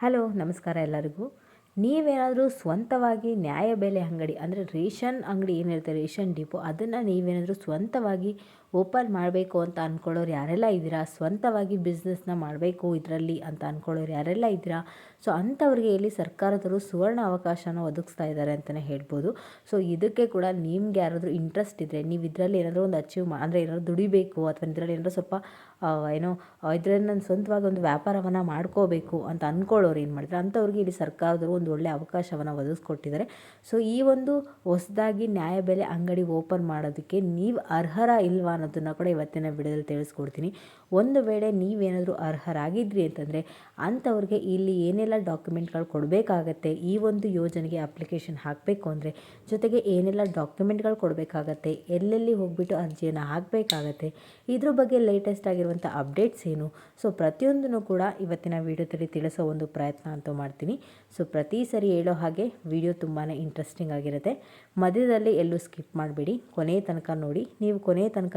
Hello, ನಮಸ್ಕಾರ ಎಲ್ಲರಿಗೂ. ನೀವೇನಾದರೂ ಸ್ವಂತವಾಗಿ ನ್ಯಾಯಬೆಲೆ ಅಂಗಡಿ, ಅಂದರೆ ರೇಷನ್ ಅಂಗಡಿ ಏನಿರುತ್ತೆ ರೇಷನ್ ಡಿಪೋ, ಅದನ್ನು ನೀವೇನಾದರೂ ಸ್ವಂತವಾಗಿ ಓಪನ್ ಮಾಡಬೇಕು ಅಂತ ಅಂದ್ಕೊಳ್ಳೋರು ಯಾರೆಲ್ಲ ಇದ್ದೀರಾ? ಸ್ವಂತವಾಗಿ ಬಿಸ್ನೆಸ್ನ ಮಾಡಬೇಕು ಇದರಲ್ಲಿ ಅಂತ ಅಂದ್ಕೊಳ್ಳೋರು ಯಾರೆಲ್ಲ ಇದ್ದೀರಾ? ಸೊ ಅಂಥವ್ರಿಗೆ ಇಲ್ಲಿ ಸರ್ಕಾರದವರು ಸುವರ್ಣ ಅವಕಾಶನ ಒದಗಿಸ್ತಾ ಇದ್ದಾರೆ ಅಂತಲೇ ಹೇಳ್ಬೋದು. ಸೊ ಇದಕ್ಕೆ ಕೂಡ ನಿಮ್ಗೆ ಯಾರಾದರೂ ಇಂಟ್ರೆಸ್ಟ್ ಇದ್ದರೆ ನೀವು ಇದರಲ್ಲಿ ಏನಾದರೂ ಒಂದು ಅಚೀವ್ ಮಾ ಅಂದರೆ ಏನಾದರೂ ದುಡಿಬೇಕು ಅಥವಾ ಇದರಲ್ಲಿ ಏನಾದರೂ ಸ್ವಲ್ಪ ಏನೋ ಇದರಲ್ಲಿ ನಾನು ಸ್ವಂತವಾಗಿ ಒಂದು ವ್ಯಾಪಾರವನ್ನು ಮಾಡ್ಕೋಬೇಕು ಅಂತ ಅಂದ್ಕೊಳ್ಳೋರು ಏನು ಮಾಡಿದ್ರೆ, ಅಂಥವ್ರಿಗೆ ಇಲ್ಲಿ ಸರ್ಕಾರದವರು ಒಂದು ಒಳ್ಳೆಯ ಅವಕಾಶವನ್ನು ಒದಗಿಸ್ಕೊಟ್ಟಿದ್ದಾರೆ. ಸೊ ಈ ಒಂದು ಹೊಸದಾಗಿ ನ್ಯಾಯಬೆಲೆ ಅಂಗಡಿ ಓಪನ್ ಮಾಡೋದಕ್ಕೆ ನೀವು ಅರ್ಹರ ಇಲ್ವಾ ಅನ್ನೋದನ್ನು ಕೂಡ ಇವತ್ತಿನ ವಿಡಿಯೋದಲ್ಲಿ ತಿಳಿಸ್ಕೊಡ್ತೀನಿ. ಒಂದು ವೇಳೆ ನೀವೇನಾದರೂ ಅರ್ಹರಾಗಿದ್ರಿ ಅಂತಂದರೆ ಅಂಥವ್ರಿಗೆ ಇಲ್ಲಿ ಏನೆಲ್ಲ ಡಾಕ್ಯುಮೆಂಟ್ಗಳು ಕೊಡಬೇಕಾಗತ್ತೆ, ಈ ಒಂದು ಯೋಜನೆಗೆ ಅಪ್ಲಿಕೇಶನ್ ಹಾಕಬೇಕು ಅಂದರೆ ಜೊತೆಗೆ ಏನೆಲ್ಲ ಡಾಕ್ಯುಮೆಂಟ್ಗಳು ಕೊಡಬೇಕಾಗತ್ತೆ, ಎಲ್ಲೆಲ್ಲಿ ಹೋಗ್ಬಿಟ್ಟು ಅರ್ಜಿಯನ್ನು ಹಾಕಬೇಕಾಗತ್ತೆ, ಇದ್ರ ಬಗ್ಗೆ ಲೇಟೆಸ್ಟ್ ಆಗಿರುವಂಥ ಅಪ್ಡೇಟ್ಸ್ ಏನು? ಸೊ ಪ್ರತಿಯೊಂದನ್ನು ಕೂಡ ಇವತ್ತಿನ ವಿಡಿಯೋದಲ್ಲಿ ತಿಳಿಸೋ ಒಂದು ಪ್ರಯತ್ನ ಅಂತೂ ಮಾಡ್ತೀನಿ. ಸೊ ಪ್ರತಿ ಸರಿ ಹೇಳೋ ಹಾಗೆ ವಿಡಿಯೋ ತುಂಬಾ ಇಂಟ್ರೆಸ್ಟಿಂಗ್ ಆಗಿರುತ್ತೆ. ಮಧ್ಯದಲ್ಲಿ ಎಲ್ಲೂ ಸ್ಕಿಪ್ ಮಾಡಬೇಡಿ. ಕೊನೆಯ ತನಕ ನೋಡಿ. ನೀವು ಕೊನೆಯ ತನಕ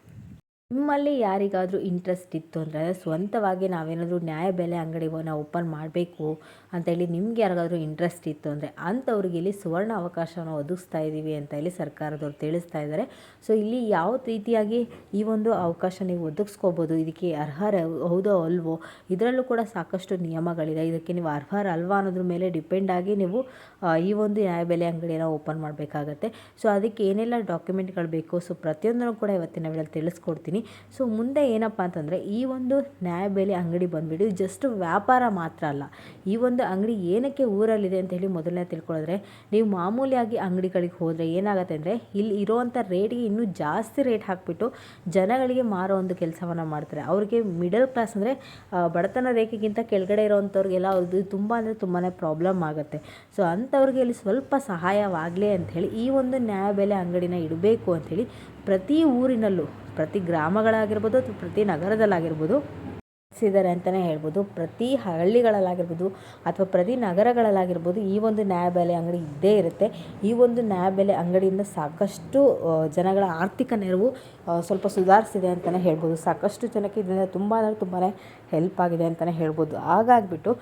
ನಿಮ್ಮಲ್ಲಿ ಯಾರಿಗಾದರೂ ಇಂಟ್ರೆಸ್ಟ್ ಇತ್ತು ಅಂದರೆ ಸ್ವಂತವಾಗಿ ನಾವೇನಾದರೂ ನ್ಯಾಯಬೆಲೆ ಅಂಗಡಿವನ್ನ ಓಪನ್ ಮಾಡಬೇಕು ಅಂತೇಳಿ ನಿಮ್ಗೆ ಯಾರಿಗಾದರೂ ಇಂಟ್ರೆಸ್ಟ್ ಇತ್ತು ಅಂದರೆ ಅಂಥವ್ರಿಗೆ ಇಲ್ಲಿ ಸುವರ್ಣ ಅವಕಾಶನ ಒದಗಿಸ್ತಾ ಇದ್ದೀವಿ ಅಂತ ಹೇಳಿ ಸರ್ಕಾರದವ್ರು ತಿಳಿಸ್ತಾ ಇದ್ದಾರೆ. ಸೊ ಇಲ್ಲಿ ಯಾವ ರೀತಿಯಾಗಿ ಈ ಒಂದು ಅವಕಾಶ ನೀವು ಒದಗಿಸ್ಕೋಬೋದು? ಇದಕ್ಕೆ ಅರ್ಹರ ಹೌದೋ ಅಲ್ವೋ? ಇದರಲ್ಲೂ ಕೂಡ ಸಾಕಷ್ಟು ನಿಯಮಗಳಿದೆ. ಇದಕ್ಕೆ ನೀವು ಅರ್ಹರ ಅಲ್ವಾ ಅನ್ನೋದ್ರ ಮೇಲೆ ಡಿಪೆಂಡ್ ಆಗಿ ನೀವು ಈ ಒಂದು ನ್ಯಾಯಬೆಲೆ ಅಂಗಡಿಯನ್ನು ಓಪನ್ ಮಾಡಬೇಕಾಗತ್ತೆ. ಸೊ ಅದಕ್ಕೆ ಏನೆಲ್ಲ ಡಾಕ್ಯುಮೆಂಟ್ಗಳು ಬೇಕು? ಸೊ ಪ್ರತಿಯೊಂದನ್ನು ಕೂಡ ಇವತ್ತಿನ ವೇಳೆ ತಿಳಿಸ್ಕೊಡ್ತೀನಿ. ಸೊ ಮುಂದೆ ಏನಪ್ಪ ಅಂತಂದರೆ, ಈ ಒಂದು ನ್ಯಾಯಬೆಲೆ ಅಂಗಡಿ ಬಂದುಬಿಟ್ಟು ಜಸ್ಟ್ ವ್ಯಾಪಾರ ಮಾತ್ರ ಅಲ್ಲ. ಈ ಒಂದು ಅಂಗಡಿ ಏನಕ್ಕೆ ಊರಲ್ಲಿದೆ ಅಂತ ಹೇಳಿ ಮೊದಲನೇ ತಿಳ್ಕೊಳಿದ್ರೆ ನೀವು ಮಾಮೂಲಿಯಾಗಿ ಅಂಗಡಿಗಳಿಗೆ ಹೋದರೆ ಏನಾಗುತ್ತೆ ಅಂದರೆ, ಇಲ್ಲಿ ಇರೋವಂಥ ರೇಟ್ಗೆ ಇನ್ನೂ ಜಾಸ್ತಿ ರೇಟ್ ಹಾಕಿಬಿಟ್ಟು ಜನಗಳಿಗೆ ಮಾರೋ ಒಂದು ಕೆಲಸವನ್ನು ಮಾಡ್ತಾರೆ. ಅವ್ರಿಗೆ ಮಿಡಲ್ ಕ್ಲಾಸ್ ಅಂದರೆ ಬಡತನ ರೇಖೆಗಿಂತ ಕೆಳಗಡೆ ಇರೋವಂಥವ್ರಿಗೆಲ್ಲ ಅವ್ರದ್ದು ತುಂಬ ಅಂದರೆ ತುಂಬಾ ಪ್ರಾಬ್ಲಮ್ ಆಗುತ್ತೆ. ಸೊ ಅಂಥವ್ರಿಗೆ ಇಲ್ಲಿ ಸ್ವಲ್ಪ ಸಹಾಯವಾಗಲಿ ಅಂಥೇಳಿ ಈ ಒಂದು ನ್ಯಾಯಬೆಲೆ ಅಂಗಡಿನ ಇಡಬೇಕು ಅಂಥೇಳಿ ಪ್ರತಿ ಊರಿನಲ್ಲೂ ಪ್ರತಿ ಗ್ರಾಮಗಳಾಗಿರ್ಬೋದು ಅಥವಾ ಪ್ರತಿ ನಗರದಲ್ಲಾಗಿರ್ಬೋದು ಸಿದ್ದಾರೆ ಅಂತಲೇ ಹೇಳ್ಬೋದು, ಪ್ರತಿ ಹಳ್ಳಿಗಳಲ್ಲಾಗಿರ್ಬೋದು ಅಥವಾ ಪ್ರತಿ ನಗರಗಳಲ್ಲಾಗಿರ್ಬೋದು ಈ ಒಂದು ನ್ಯಾಯಬೆಲೆ ಅಂಗಡಿ ಇದ್ದೇ ಇರುತ್ತೆ. ಈ ಒಂದು ನ್ಯಾಯಬೆಲೆ ಅಂಗಡಿಯಿಂದ ಸಾಕಷ್ಟು ಜನಗಳ ಆರ್ಥಿಕ ನೆರವು ಸ್ವಲ್ಪ ಸುಧಾರಿಸಿದೆ ಅಂತಲೇ ಹೇಳ್ಬೋದು. ಸಾಕಷ್ಟು ಜನಕ್ಕೆ ಇದರಿಂದ ತುಂಬ ಅಂದರೆ ತುಂಬಾ ಹೆಲ್ಪ್ ಆಗಿದೆ ಅಂತಲೇ ಹೇಳ್ಬೋದು. ಹಾಗಾಗಿಬಿಟ್ಟು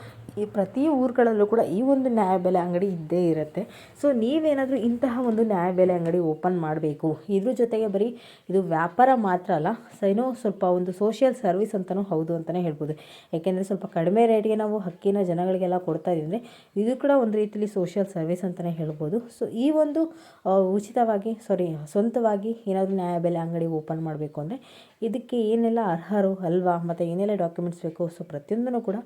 ಈ ಪ್ರತಿ ಊರುಗಳಲ್ಲೂ ಕೂಡ ಈ ಒಂದು ನ್ಯಾಯಬೆಲೆ ಅಂಗಡಿ ಇದ್ದೇ ಇರುತ್ತೆ. ಸೊ ನೀವೇನಾದರೂ ಇಂತಹ ಒಂದು ನ್ಯಾಯಬೆಲೆ ಅಂಗಡಿ ಓಪನ್ ಮಾಡಬೇಕು. ಇದ್ರ ಜೊತೆಗೆ ಬರೀ ಇದು ವ್ಯಾಪಾರ ಮಾತ್ರ ಅಲ್ಲ ಏನೋ ಸ್ವಲ್ಪ ಒಂದು ಸೋಷಿಯಲ್ ಸರ್ವಿಸ್ ಅಂತಲೂ ಹೌದು ಅಂತಲೇ ಹೇಳ್ಬೋದು. ಯಾಕೆಂದರೆ ಸ್ವಲ್ಪ ಕಡಿಮೆ ರೇಟ್ಗೆ ನಾವು ಹಕ್ಕಿನ ಜನಗಳಿಗೆಲ್ಲ ಕೊಡ್ತಾ ಇದ್ದೀವಿ. ಇದು ಕೂಡ ಒಂದು ರೀತಿಯಲ್ಲಿ ಸೋಷಿಯಲ್ ಸರ್ವಿಸ್ ಅಂತಲೇ ಹೇಳ್ಬೋದು. ಸೊ ಈ ಒಂದು ಉಚಿತವಾಗಿ ಸಾರಿ ಸ್ವಂತವಾಗಿ ಏನಾದರೂ ನ್ಯಾಯಬೆಲೆ ಅಂಗಡಿ ಓಪನ್ ಮಾಡಬೇಕು ಅಂದರೆ ಇದಕ್ಕೆ ಏನೆಲ್ಲ ಅರ್ಹರು ಅಲ್ವಾ, ಮತ್ತು ಏನೆಲ್ಲ ಡಾಕ್ಯುಮೆಂಟ್ಸ್ ಬೇಕು ಸೊ ಪ್ರತಿಯೊಂದನ್ನು ಕೂಡ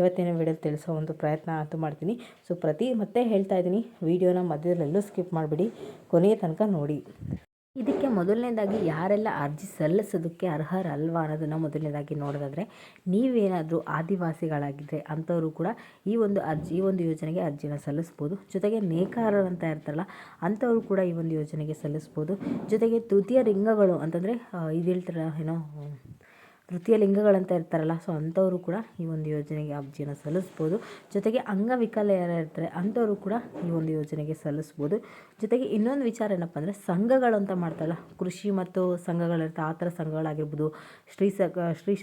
ಇವತ್ತಿನ ವಿಡಿಯೋ ತಿಳಿಸೋ ಒಂದು ಪ್ರಯತ್ನ ಅಂತೂ ಮಾಡ್ತೀನಿ. ಸೊ ಪ್ರತಿ ಮತ್ತೆ ಹೇಳ್ತಾ ಇದ್ದೀನಿ. ವೀಡಿಯೋನ ಮಧ್ಯದಲ್ಲೆಲ್ಲೂ ಸ್ಕಿಪ್ ಮಾಡಿಬಿಡಿ. ಕೊನೆಯ ತನಕ ನೋಡಿ. ಇದಕ್ಕೆ ಮೊದಲನೇದಾಗಿ ಯಾರೆಲ್ಲ ಅರ್ಜಿ ಸಲ್ಲಿಸೋದಕ್ಕೆ ಅರ್ಹರಲ್ವಾ ಅನ್ನೋದನ್ನು ಮೊದಲನೇದಾಗಿ ನೋಡೋದಾದರೆ, ನೀವೇನಾದರೂ ಆದಿವಾಸಿಗಳಾಗಿದ್ದರೆ ಅಂಥವರು ಕೂಡ ಈ ಒಂದು ಅರ್ಜಿ, ಈ ಒಂದು ಯೋಜನೆಗೆ ಅರ್ಜಿನ ಸಲ್ಲಿಸ್ಬೋದು. ಜೊತೆಗೆ ನೇಕಾರರು ಅಂತ ಇರ್ತಾರಲ್ಲ, ಅಂಥವರು ಕೂಡ ಈ ಒಂದು ಯೋಜನೆಗೆ ಸಲ್ಲಿಸ್ಬೋದು. ಜೊತೆಗೆ ತೃತೀಯ ಲಿಂಗಗಳು ಅಂತಂದರೆ ಇದು ಹೇಳ್ತಾರ ಏನೋ ತೃತೀಯ ಲಿಂಗಗಳಂತ ಇರ್ತಾರಲ್ಲ ಸೊ ಅಂಥವರು ಕೂಡ ಈ ಒಂದು ಯೋಜನೆಗೆ ಅರ್ಜಿಯನ್ನು ಸಲ್ಲಿಸ್ಬೋದು. ಜೊತೆಗೆ ಅಂಗವಿಕಲ ಯಾರು ಇರ್ತಾರೆ, ಅಂಥವರು ಕೂಡ ಈ ಒಂದು ಯೋಜನೆಗೆ ಸಲ್ಲಿಸ್ಬೋದು. ಜೊತೆಗೆ ಇನ್ನೊಂದು ವಿಚಾರ ಏನಪ್ಪ ಅಂದರೆ, ಸಂಘಗಳು ಅಂತ ಮಾಡ್ತಾರಲ್ಲ, ಕೃಷಿ ಮತ್ತು ಸಂಘಗಳಿರುತ್ತೆ, ಆ ಥರ ಸಂಘಗಳಾಗಿರ್ಬೋದು. ಶ್ರೀ ಸ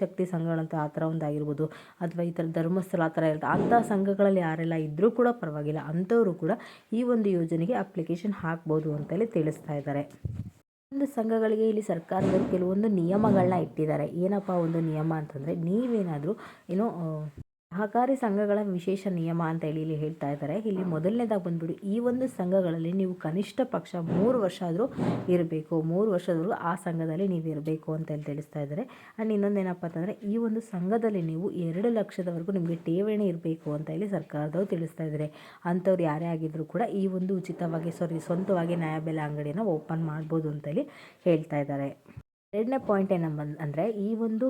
ಶಕ್ತಿ ಸಂಘಗಳಂತ ಆ ಥರ ಒಂದು ಆಗಿರ್ಬೋದು. ಅಥವಾ ಈ ಥರ ಧರ್ಮಸ್ಥಳ ಆ ಥರ ಇರುತ್ತೆ, ಅಂಥ ಸಂಘಗಳಲ್ಲಿ ಯಾರೆಲ್ಲ ಇದ್ದರೂ ಕೂಡ ಪರವಾಗಿಲ್ಲ, ಅಂಥವರು ಕೂಡ ಈ ಒಂದು ಯೋಜನೆಗೆ ಅಪ್ಲಿಕೇಶನ್ ಹಾಕ್ಬೋದು ಅಂತೇಳಿ ತಿಳಿಸ್ತಾ ಇದ್ದಾರೆ. ಒಂದು ಸಂಘಗಳಿಗೆ ಇಲ್ಲಿ ಸರ್ಕಾರದವರು ಕೆಲವೊಂದು ನಿಯಮಗಳನ್ನ ಇಟ್ಟಿದ್ದಾರೆ. ಏನಪ್ಪ ಒಂದು ನಿಯಮ ಅಂತಂದರೆ ನೀವೇನಾದರೂ ಏನೋ ಸಹಕಾರಿ ಸಂಘಗಳ ವಿಶೇಷ ನಿಯಮ ಅಂತ ಹೇಳಿ ಇಲ್ಲಿ ಹೇಳ್ತಾ ಇದ್ದಾರೆ ಇಲ್ಲಿ ಮೊದಲನೇದಾಗಿ ಬಂದ್ಬಿಡು, ಈ ಒಂದು ಸಂಘಗಳಲ್ಲಿ ನೀವು ಕನಿಷ್ಠ ಪಕ್ಷ ಮೂರು ವರ್ಷ ಆದರೂ ಇರಬೇಕು, ಮೂರು ವರ್ಷದವರೆಗೂ ಆ ಸಂಘದಲ್ಲಿ ನೀವು ಇರಬೇಕು ಅಂತ ಹೇಳಿ ತಿಳಿಸ್ತಾ ಇದ್ದಾರೆ ಆ್ಯಂಡ್ ಇನ್ನೊಂದೇನಪ್ಪ ಅಂತಂದರೆ, ಈ ಒಂದು ಸಂಘದಲ್ಲಿ ನೀವು ಎರಡು ಲಕ್ಷದವರೆಗೂ ನಿಮಗೆ ಠೇವಣಿ ಇರಬೇಕು ಅಂತ ಹೇಳಿ ಸರ್ಕಾರದವರು ತಿಳಿಸ್ತಾ ಇದ್ದಾರೆ ಅಂಥವ್ರು ಯಾರೇ ಆಗಿದ್ದರೂ ಕೂಡ ಈ ಒಂದು ಉಚಿತವಾಗಿ ಸಾರಿ ಸ್ವಂತವಾಗಿ ನ್ಯಾಯಬೆಲೆ ಅಂಗಡಿಯನ್ನು ಓಪನ್ ಮಾಡ್ಬೋದು ಅಂತೇಳಿ ಹೇಳ್ತಾ ಇದ್ದಾರೆ ಎರಡನೇ ಪಾಯಿಂಟ್ ಏನಂಬ, ಅಂದರೆ ಈ ಒಂದು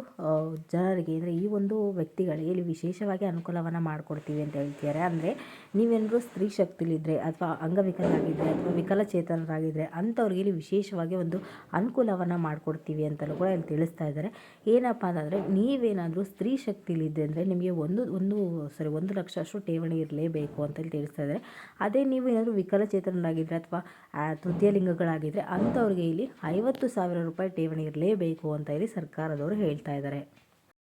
ಜನರಿಗೆ, ಅಂದರೆ ಈ ಒಂದು ವ್ಯಕ್ತಿಗಳಿಗೆ ಇಲ್ಲಿ ವಿಶೇಷವಾಗಿ ಅನುಕೂಲವನ್ನು ಮಾಡಿಕೊಡ್ತೀವಿ ಅಂತ ಹೇಳ್ತಿದ್ದಾರೆ. ಅಂದರೆ ನೀವೇನಾದರೂ ಸ್ತ್ರೀ ಶಕ್ತಿಲಿದ್ದರೆ ಅಥವಾ ಅಂಗವಿಕಲರಾಗಿದ್ದರೆ ಅಥವಾ ವಿಕಲಚೇತನರಾಗಿದ್ದರೆ ಅಂಥವ್ರಿಗೆ ಇಲ್ಲಿ ವಿಶೇಷವಾಗಿ ಒಂದು ಅನುಕೂಲವನ್ನು ಮಾಡಿಕೊಡ್ತೀವಿ ಅಂತಲೂ ಕೂಡ ಇಲ್ಲಿ ತಿಳಿಸ್ತಾ ಇದ್ದಾರೆ. ಏನಪ್ಪ ಅಂತಂದರೆ ನೀವೇನಾದರೂ ಸ್ತ್ರೀ ಶಕ್ತಿಲಿದ್ದೆ ಅಂದರೆ ನಿಮಗೆ ಒಂದು ಒಂದು ಸಾರಿ ಒಂದು ಲಕ್ಷ ಅಷ್ಟು ಠೇವಣಿ ಇರಲೇಬೇಕು ಅಂತೇಳಿ ತಿಳಿಸ್ತಾ ಇದ್ದಾರೆ. ಅದೇ ನೀವು ಏನಾದರೂ ವಿಕಲಚೇತನರಾಗಿದ್ದರೆ ಅಥವಾ ತೃತೀಯ ಲಿಂಗಗಳಾಗಿದ್ದರೆ ಅಂಥವ್ರಿಗೆ ಇಲ್ಲಿ ಐವತ್ತು ಸಾವಿರ ರೂಪಾಯಿ ಠೇವಣಿ ಇರಲೇಬೇಕು ಅಂತ ಹೇಳಿ ಸರ್ಕಾರದವರು ಹೇಳ್ತಾ ಇದ್ದಾರೆ.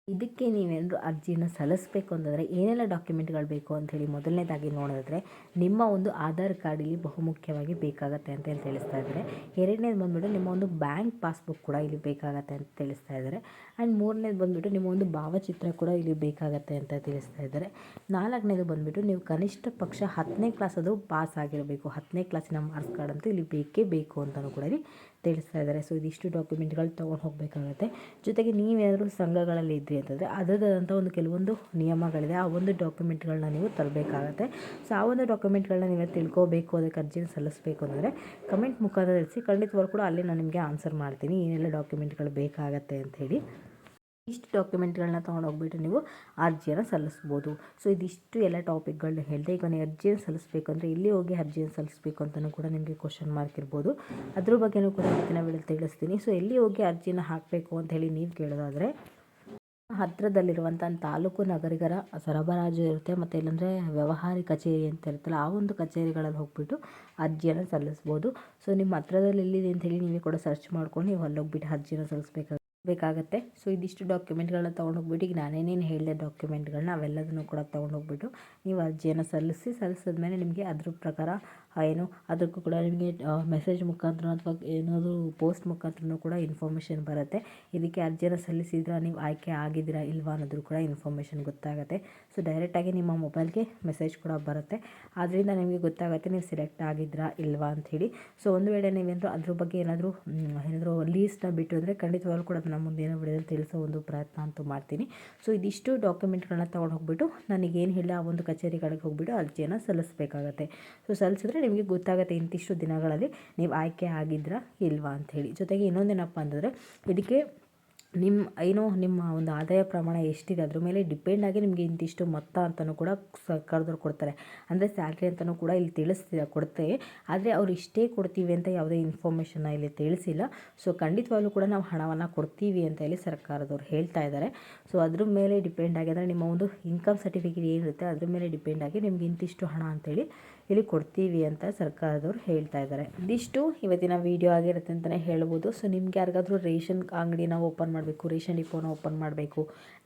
ಇದಕ್ಕೆ ನೀವೇನಾದರೂ ಅರ್ಜಿನ ಸಲ್ಲಿಸಬೇಕು ಅಂತಂದರೆ ಏನೆಲ್ಲ ಡಾಕ್ಯುಮೆಂಟ್ಗಳು ಬೇಕು ಅಂಥೇಳಿ ಮೊದಲನೇದಾಗಿ ನೋಡಿದ್ರೆ ನಿಮ್ಮ ಒಂದು ಆಧಾರ್ ಕಾರ್ಡ್ ಇಲ್ಲಿ ಬಹುಮುಖ್ಯವಾಗಿ ಬೇಕಾಗತ್ತೆ ಅಂತ ಹೇಳಿ ತಿಳಿಸ್ತಾ ಇದ್ದಾರೆ. ಎರಡನೇದು ಬಂದುಬಿಟ್ಟು ನಿಮ್ಮ ಒಂದು ಬ್ಯಾಂಕ್ ಪಾಸ್ಬುಕ್ ಕೂಡ ಇಲ್ಲಿ ಬೇಕಾಗತ್ತೆ ಅಂತ ತಿಳಿಸ್ತಾ ಇದ್ದಾರೆ. ಆ್ಯಂಡ್ ಮೂರನೇದು ಬಂದುಬಿಟ್ಟು ನಿಮ್ಮ ಒಂದು ಭಾವಚಿತ್ರ ಕೂಡ ಇಲ್ಲಿ ಬೇಕಾಗತ್ತೆ ಅಂತ ತಿಳಿಸ್ತಾ ಇದ್ದಾರೆ. ನಾಲ್ಕನೇದು ಬಂದುಬಿಟ್ಟು ನೀವು ಕನಿಷ್ಠ ಪಕ್ಷ ಹತ್ತನೇ ಕ್ಲಾಸ್ ಪಾಸ್ ಆಗಿರಬೇಕು. ಹತ್ತನೇ ಕ್ಲಾಸಿನ ಮಾರ್ಕ್ಸ್ ಕಾರ್ಡ್ ಅಂತೂ ಇಲ್ಲಿ ಬೇಕೇ ಬೇಕು ಅಂತಲೂ ಕೂಡ ಇಲ್ಲಿ ತಿಳಿಸ್ತಾ ಇದ್ದಾರೆ. ಸೊ ಇದಿಷ್ಟು ಡಾಕ್ಯುಮೆಂಟ್ಗಳು ತೊಗೊಂಡು ಹೋಗಬೇಕಾಗತ್ತೆ. ಜೊತೆಗೆ ನೀವೇನಾದರೂ ಸಂಘಗಳಲ್ಲಿ ಇದ್ರಿ ಅಂತಂದರೆ ಅದರದಂಥ ಒಂದು ಕೆಲವೊಂದು ನಿಯಮಗಳಿದೆ. ಆ ಒಂದು ಡಾಕ್ಯುಮೆಂಟ್ಗಳನ್ನ ನೀವು ತರಬೇಕಾಗತ್ತೆ. ಸೊ ಆ ಒಂದು ಡಾಕ್ಯುಮೆಂಟ್ಗಳನ್ನ ನೀವು ತಿಳ್ಕೋಬೇಕು, ಅದಕ್ಕೆ ಅರ್ಜಿನ ಸಲ್ಲಿಸಬೇಕು ಅಂದರೆ ಕಮೆಂಟ್ ಮುಖಾಂತರ ತಿಳಿಸಿ. ಖಂಡಿತವಾಗ್ಲೂ ಕೂಡ ಅಲ್ಲಿ ನಾನು ನಿಮಗೆ ಆನ್ಸರ್ ಮಾಡ್ತೀನಿ. ಏನೆಲ್ಲ ಡಾಕ್ಯುಮೆಂಟ್ಗಳು ಬೇಕಾಗತ್ತೆ ಹೇಳಿ. ಇಷ್ಟು ಡಾಕ್ಯುಮೆಂಟ್ಗಳನ್ನ ತೊಗೊಂಡೋಗ್ಬಿಟ್ಟು ನೀವು ಅರ್ಜಿಯನ್ನು ಸಲ್ಲಿಸ್ಬೋದು. ಸೊ, ಇದಿಷ್ಟು ಎಲ್ಲ ಟಾಪಿಕ್ಗಳನ್ನ ಹೇಳಿದೆ, ಈಗ ನೀವು ಅರ್ಜಿಯನ್ನು ಸಲ್ಲಿಸಬೇಕು ಅಂದರೆ ಇಲ್ಲಿ ಹೋಗಿ ಅರ್ಜಿಯನ್ನು ಸಲ್ಲಿಸಬೇಕು ಅಂತಲೂ ಕೂಡ ನಿಮಗೆ ಕ್ವಶನ್ ಮಾರ್ಕ್ ಇರ್ಬೋದು. ಅದ್ರ ಬಗ್ಗೆನೂ ಕೂಡ ಇವತ್ತಿನ ವಿಡಿಯೋ ತಿಳಿಸ್ತೀನಿ. ಸೊ, ಎಲ್ಲಿ ಹೋಗಿ ಅರ್ಜಿನ ಹಾಕಬೇಕು ಅಂತ ಹೇಳಿ ನೀವು ಕೇಳೋದಾದರೆ ಹತ್ತಿರದಲ್ಲಿರುವಂಥ ತಾಲೂಕು ನಗರಿಗರ ಸರಬರಾಜು ಇರುತ್ತೆ. ಮತ್ತು ಇಲ್ಲಾಂದರೆ ವ್ಯವಹಾರಿ ಕಚೇರಿ ಅಂತ ಇರುತ್ತಲ್ಲ, ಆ ಒಂದು ಕಚೇರಿಗಳಲ್ಲಿ ಹೋಗ್ಬಿಟ್ಟು ಅರ್ಜಿಯನ್ನು ಸಲ್ಲಿಸ್ಬೋದು. ಸೊ, ನಿಮ್ಮ ಹತ್ರದಲ್ಲಿ ಎಲ್ಲಿದೆ ಅಂತ ಹೇಳಿ ನೀವೇ ಕೂಡ ಸರ್ಚ್ ಮಾಡ್ಕೊಂಡು ನೀವು ಅಲ್ಲೋಗ್ಬಿಟ್ಟು ಅರ್ಜಿಯನ್ನು ಸಲ್ಲಿಸ್ಬೇಕಾಗುತ್ತೆ ಬೇಕಾಗತ್ತೆ. ಸೊ ಇದಿಷ್ಟು ಡಾಕ್ಯುಮೆಂಟ್ಗಳನ್ನ ತೊಗೊಂಡೋಗ್ಬಿಟ್ಟು ಈಗ ನಾನೇನೇನು ಹೇಳಿದೆ ಡಾಕ್ಯುಮೆಂಟ್ಗಳನ್ನ ಅವೆಲ್ಲದನ್ನು ಕೂಡ ತೊಗೊಂಡೋಗ್ಬಿಟ್ಟು ನೀವು ಅರ್ಜಿಯನ್ನು ಸಲ್ಲಿಸಿ, ಸಲ್ಲಿಸಿದ್ಮೇಲೆ ನಿಮಗೆ ಅದ್ರ ಪ್ರಕಾರ ಏನು, ಅದಕ್ಕೂ ಕೂಡ ನಿಮಗೆ ಮೆಸೇಜ್ ಮುಖಾಂತರ ಅಥವಾ ಏನಾದರೂ ಪೋಸ್ಟ್ ಮುಖಾಂತರನೂ ಕೂಡ ಇನ್ಫಾರ್ಮೇಷನ್ ಬರುತ್ತೆ. ಇದಕ್ಕೆ ಅರ್ಜಿಯನ್ನು ಸಲ್ಲಿಸಿದ್ರೆ ನೀವು ಆಯ್ಕೆ ಆಗಿದ್ದೀರಾ ಇಲ್ವಾ ಅನ್ನೋದ್ರೂ ಕೂಡ ಇನ್ಫಾರ್ಮೇಷನ್ ಗೊತ್ತಾಗುತ್ತೆ. ಸೊ ಡೈರೆಕ್ಟಾಗಿ ನಿಮ್ಮ ಮೊಬೈಲ್ಗೆ ಮೆಸೇಜ್ ಕೂಡ ಬರುತ್ತೆ. ಆದ್ದರಿಂದ ನಿಮಗೆ ಗೊತ್ತಾಗುತ್ತೆ ನೀವು ಸೆಲೆಕ್ಟ್ ಆಗಿದ್ದೀರಾ ಇಲ್ವಾ ಅಂಥೇಳಿ. ಸೊ ಒಂದು ವೇಳೆ ನೀವೇನಾದರೂ ಅದ್ರ ಬಗ್ಗೆ ಏನಾದರೂ ಏನಾದರೂ ಲೀಸ್ಟ್ನ ಬಿಟ್ಟು ಅಂದರೆ ಖಂಡಿತವಾಗ್ಲೂ ಕೂಡ ಅದನ್ನು ಮುಂದಿನ ವಿಡಿಯೋದಲ್ಲಿ ತಿಳಿಸೋ ಒಂದು ಪ್ರಯತ್ನ ಅಂತೂ ಮಾಡ್ತೀನಿ. ಸೊ ಇದಿಷ್ಟು ಡಾಕ್ಯುಮೆಂಟ್ಗಳನ್ನ ತೊಗೊಂಡು ಹೋಗ್ಬಿಟ್ಟು, ನನಗೇನು ಹೇಳಿ ಆ ಒಂದು ಕಚೇರಿಗಳಿಗೆ ಹೋಗ್ಬಿಟ್ಟು ಅರ್ಜಿಯನ್ನು ಸಲ್ಲಿಸಬೇಕಾಗತ್ತೆ. ಸೊ ಸಲ್ಲಿಸಿದ್ರೆ ನಿಮಗೆ ಗೊತ್ತಾಗುತ್ತೆ ಇಂತಿಷ್ಟು ದಿನಗಳಲ್ಲಿ ನೀವು ಆಯ್ಕೆ ಆಗಿದ್ರಾ ಇಲ್ವಾ ಅಂಥೇಳಿ ಜೊತೆಗೆ ಇನ್ನೊಂದೇನಪ್ಪ ಅಂತಂದರೆ, ಇದಕ್ಕೆ ನಿಮ್ಮ ಏನೋ ನಿಮ್ಮ ಒಂದು ಆದಾಯ ಪ್ರಮಾಣ ಎಷ್ಟಿದೆ ಅದ್ರ ಮೇಲೆ ಡಿಪೆಂಡ್ ಆಗಿ ನಿಮಗೆ ಇಂತಿಷ್ಟು ಮೊತ್ತ ಅಂತಲೂ ಕೂಡ ಸರ್ಕಾರದವ್ರು ಕೊಡ್ತಾರೆ. ಅಂದರೆ ಸ್ಯಾಲ್ರಿ ಅಂತಲೂ ಕೂಡ ಇಲ್ಲಿ ತಿಳಿಸ್ತಿ ಕೊಡ್ತೇವೆ ಆದರೆ ಅವ್ರು ಇಷ್ಟೇ ಕೊಡ್ತೀವಿ ಅಂತ ಯಾವುದೇ ಇನ್ಫಾರ್ಮೇಷನ್ನ ಇಲ್ಲಿ ತಿಳಿಸಿಲ್ಲ. ಸೊ ಖಂಡಿತವಾಗ್ಲೂ ಕೂಡ ನಾವು ಹಣವನ್ನು ಕೊಡ್ತೀವಿ ಅಂತ ಹೇಳಿ ಸರ್ಕಾರದವ್ರು ಹೇಳ್ತಾ ಇದ್ದಾರೆ ಸೊ ಅದ್ರ ಮೇಲೆ ಡಿಪೆಂಡ್ ಆಗಿ ಅಂದರೆ ನಿಮ್ಮ ಒಂದು ಇನ್ಕಮ್ ಸರ್ಟಿಫಿಕೇಟ್ ಏನಿರುತ್ತೆ ಅದ್ರ ಮೇಲೆ ಡಿಪೆಂಡ್ ಆಗಿ ನಿಮ್ಗೆ ಇಂತಿಷ್ಟು ಹಣ ಅಂತೇಳಿ ಇಲ್ಲಿ ಕೊಡ್ತೀವಿ ಅಂತ ಸರ್ಕಾರದವ್ರು ಹೇಳ್ತಾ ಇದ್ದಾರೆ. ಇದಿಷ್ಟು ಇವತ್ತಿನ ವಿಡಿಯೋ ಆಗಿರುತ್ತೆ ಅಂತಲೇ ಹೇಳ್ಬೋದು. ಸೊ ನಿಮ್ಗೆ ಯಾರಿಗಾದರೂ ರೇಷನ್ ಅಂಗಡಿನ ಓಪನ್ ಮಾಡಬೇಕು, ರೇಷನ್ ಡಿಪೋನ ಓಪನ್ ಮಾಡಬೇಕು,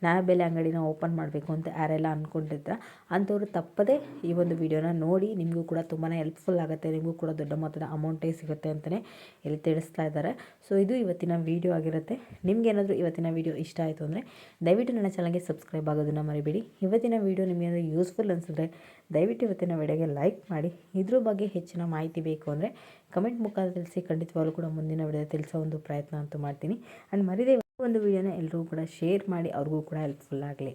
ನ್ಯಾಯಬೆಲೆ ಅಂಗಡಿನ ಓಪನ್ ಮಾಡಬೇಕು ಅಂತ ಯಾರೆಲ್ಲ ಅಂದ್ಕೊಂಡಿದ್ರ ಅಂಥವ್ರು ತಪ್ಪದೇ ಈ ಒಂದು ವಿಡಿಯೋನ ನೋಡಿ ನಿಮಗೂ ಕೂಡ ತುಂಬಾ ಹೆಲ್ಪ್ಫುಲ್ ಆಗುತ್ತೆ, ನಿಮಗೂ ಕೂಡ ದೊಡ್ಡ ಮೊತ್ತದ ಅಮೌಂಟೇ ಸಿಗುತ್ತೆ ಅಂತಲೇ ಇಲ್ಲಿ ತಿಳಿಸ್ತಾ ಇದ್ದಾರೆ. ಸೊ ಇದು ಇವತ್ತಿನ ವಿಡಿಯೋ ಆಗಿರುತ್ತೆ. ನಿಮ್ಗೆ ಏನಾದರೂ ಇವತ್ತಿನ ವಿಡಿಯೋ ಇಷ್ಟ ಆಯಿತು ಅಂದರೆ ದಯವಿಟ್ಟು ನನ್ನ ಚಾನಲ್ಗೆ ಸಬ್ಸ್ಕ್ರೈಬ್ ಆಗೋದನ್ನು ಮರಿಬೇಡಿ. ಇವತ್ತಿನ ವಿಡಿಯೋ ನಿಮಗೆ ಏನಾದರೂ ಯೂಸ್ಫುಲ್ ಅನಿಸಿದ್ರೆ ದಯವಿಟ್ಟು ಇವತ್ತಿನ ವಿಡಿಯೋಗೆ ಲೈಕ್ ಮಾಡಿ ಇದ್ರ ಬಗ್ಗೆ ಹೆಚ್ಚಿನ ಮಾಹಿತಿ ಬೇಕು ಅಂದರೆ ಕಮೆಂಟ್ ಮುಖಾಂತರ ತಿಳಿಸಿ. ಖಂಡಿತವಾಗ್ಲೂ ಕೂಡ ಮುಂದಿನ ವಿಡಿಯೋ ತಿಳಿಸೋ ಒಂದು ಪ್ರಯತ್ನ ಅಂತೂ ಮಾಡ್ತೀನಿ. ಆ್ಯಂಡ್ ಮರಿದೇ ಒಂದು ವಿಡಿಯೋನ ಎಲ್ಲರೂ ಕೂಡ ಶೇರ್ ಮಾಡಿ. ಅವ್ರಿಗೂ ಕೂಡ ಹೆಲ್ಪ್ಫುಲ್ ಆಗಲಿ.